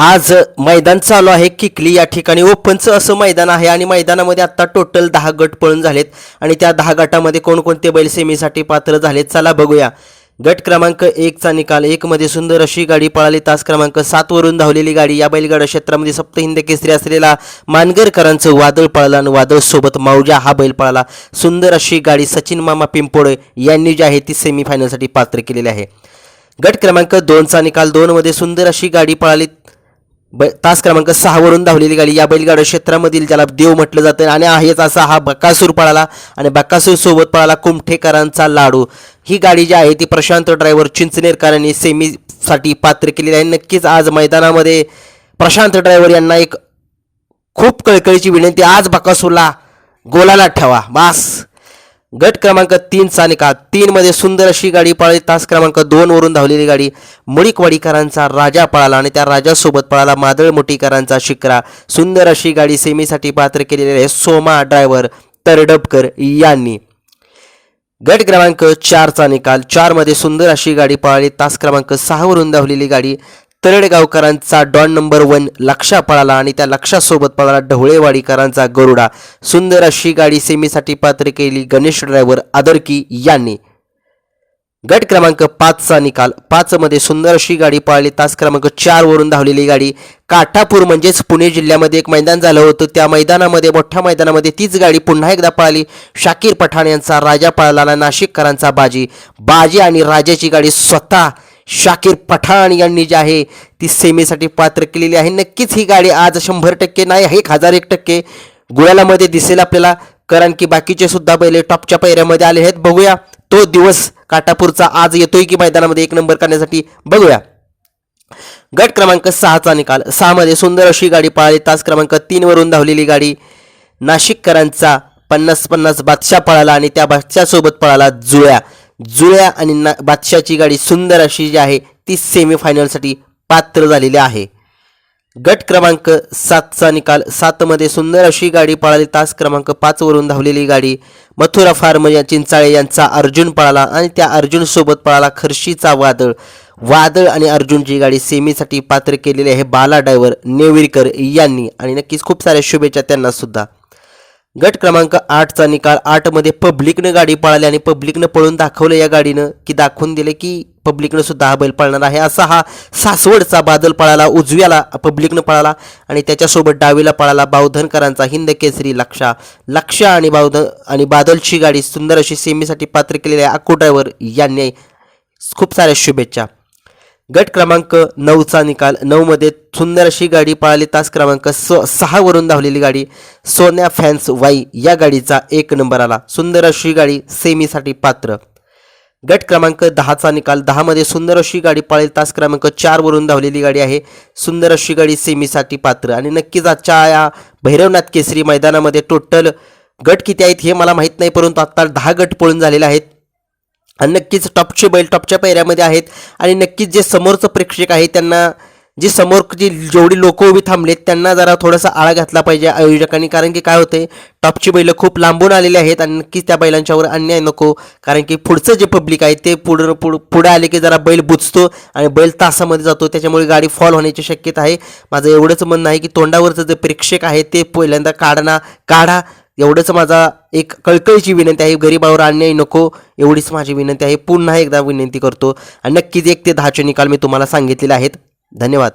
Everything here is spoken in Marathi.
आज मैदान चालू आहे. किकली या ठिकाणी ओपनचं असं मैदान आहे आणि मैदानामध्ये आत्ता टोटल दहा गट पळून झालेत. आणि त्या दहा गटामध्ये कोणकोणते बैल सेमीसाठी पात्र झालेत चला बघूया. गट क्रमांक एकचा निकाल. एकमध्ये सुंदर अशी गाडी पळाली. तास क्रमांक सातवरून धावलेली गाडी. या बैलगाडा क्षेत्रामध्ये सप्तहिंद केसरी असलेला मानगरकरांचं वादळ पळालं आणि वादळ सोबत माऊजा हा बैल पळाला. सुंदर अशी गाडी सचिन मामा पिंपोळे यांनी जी आहे ती सेमीफायनलसाठी पात्र केलेली आहे. गट क्रमांक दोनचा निकाल. दोनमध्ये सुंदर अशी गाडी पळाली. ब तास क्रमांक सहावरून धावलेली गाडी या बैलगाड्या क्षेत्रामधील ज्याला देव म्हटलं जातं आणि आहेच असा हा बकासूर पळाला आणि बकासूर सोबत पळाला कुमठेकरांचा लाडू. ही गाडी जी आहे ती प्रशांत ड्रायव्हर चिंचनेरकरांनी सेमीसाठी पात्र केलेली आहे. नक्कीच आज मैदानामध्ये प्रशांत ड्रायव्हर यांना एक खूप कळकळीची विनंती. आज बकासूरला गोलाला ठेवा. बास. गट क्रमांक तीनचा निकाल तीनमध्ये सुंदर अशी गाडी पळाली. तास क्रमांक दोन वरून धावलेली गाडी मुळीकवाडीकरांचा राजा पळाला आणि त्या राजासोबत पळाला मादळ मोठीकरांचा शिकरा. सुंदर अशी गाडी सेमीसाठी पात्र केलेली आहे सोमा ड्रायव्हर तरडपकर यांनी. गट क्रमांक चारचा निकाल. चारमध्ये सुंदर अशी गाडी पळाली. तास क्रमांक सहावरून धावलेली गाडी तरडगावकरांचा डॉन नंबर वन लक्षा पळाला आणि त्या लक्षासोबत पळाला ढवळेवाडीकरांचा गरुडा. सुंदर अशी गाडी सेमीसाठी पात्र केली गणेश ड्रायव्हर आदरकी यांनी. गट क्रमांक पाचचा निकाल. पाचमध्ये सुंदर अशी गाडी पळाली. तास क्रमांक चार वरून धावलेली गाडी. काठापूर म्हणजेच पुणे जिल्ह्यामध्ये एक मैदान झालं होतं. त्या मैदानामध्ये मोठ्या मैदानामध्ये तीच गाडी पुन्हा एकदा पळाली. शाकीर पठाण यांचा राजा पळाला नाशिककरांचा बाजी. बाजी आणि राजाची गाडी स्वतः शाकीर पठाण यांनी जी आहे ती सेमीसाठी पात्र केलेली आहे. नक्कीच ही गाडी आज शंभर टक्के नाही एक हजार एक टक्के गुळालामध्ये दिसेल आपल्याला. कारण की बाकीचे सुद्धा बैले टॉपच्या पैऱ्यामध्ये आले आहेत. बघूया तो दिवस काटापूरचा आज येतोय की मैदानामध्ये एक नंबर करण्यासाठी बघूया. गट क्रमांक सहाचा निकाल. सहामध्ये सुंदर अशी गाडी पळाली. तास क्रमांक तीन वरून धावलेली गाडी नाशिककरांचा पन्नास पन्नास बादशाह पळाला आणि त्या बादशाहसोबत पळाला जुळ्या. जुळ्या आणि ना बादशाहची गाडी सुंदर अशी जी आहे ती सेमीफायनलसाठी पात्र झालेली आहे. गट क्रमांक सातचा निकाल सातमध्ये सुंदर अशी गाडी पळाली तास क्रमांक पाचवरून धावलेली गाडी मथुरा फार्म या चिंचाळे यांचा अर्जुन पळाला आणि त्या अर्जुनसोबत पळाला खर्शीचा वादळ. वादळ आणि अर्जुनची गाडी सेमीसाठी पात्र केलेली आहे बाला ड्रायव्हर नेविरकर यांनी. आणि नक्कीच खूप साऱ्या शुभेच्छा त्यांना सुद्धा. गट क्रमांक आठचा निकाल आठमध्ये पब्लिकनं गाडी पळाली आणि पब्लिकनं पळून दाखवलं या गाडीनं की दाखवून दिले की पब्लिकनं सुद्धा हा बैल पळणार आहे. असा हा सासवडचा बादल पळाला उजव्याला पब्लिकनं पळाला आणि त्याच्यासोबत डावीला पळाला बावधनकरांचा हिंद केसरी लक्षा लक्षा आणि बावधन आणि बादलची गाडी सुंदर अशी सेमीसाठी पात्र केलेली आहे. अक्को ड्रायव्हर यांनी खूप साऱ्या शुभेच्छा. गट क्रमांक नऊचा निकाल. नऊमध्ये सुंदर अशी गाडी पळाली. तास क्रमांक स सहावरून धावलेली गाडी सोन्या फॅन्स वाई या गाडीचा एक नंबर आला सुंदर अशी गाडी सेमीसाठी पात्र. गट क्रमांक दहाचा निकाल. दहामध्ये सुंदर अशी गाडी पाळेल. तास क्रमांक चारवरून धावलेली गाडी आहे. सुंदर अशी गाडी सेमीसाठी पात्र. आणि नक्कीच आजच्या या भैरवनाथ केसरी मैदानामध्ये टोटल गट किती आहेत हे मला माहीत नाही परंतु आत्ता दहा गट पळून झालेले आहेत. नक्कीच टॉपचे बैल टॉपच्या पैऱ्यामध्ये आहेत आणि नक्कीच जे समोरचं प्रेक्षक आहे त्यांना जे समोर जी जेवढी लोक उभी थांबलेत त्यांना जरा थोडासा आळा घातला पाहिजे आयोजकांनी. कारण की काय होते टॉपची बैलं खूप लांबून आलेली आहेत आणि नक्कीच त्या बैलांच्यावर अन्याय नको. कारण की पुढचं जे पब्लिक आहे ते पुढं पुढं पुढे आले की जरा बैल बुजतो आणि बैल तासामध्ये जातो. त्याच्यामुळे गाडी फॉल होण्याची शक्यता आहे. माझं एवढंच म्हणणं आहे की तोंडावरचं जे प्रेक्षक आहे ते पहिल्यांदा काढणा काढा. एवढंच माझा एक कळकळीची विनंती आहे गरीबावर अन्याय नको एवढीच माझी विनंती आहे. पुन्हा एकदा विनंती करतो. आणि नक्कीच एक ते दहाचे निकाल मी तुम्हाला सांगितलेले आहेत. धन्यवाद.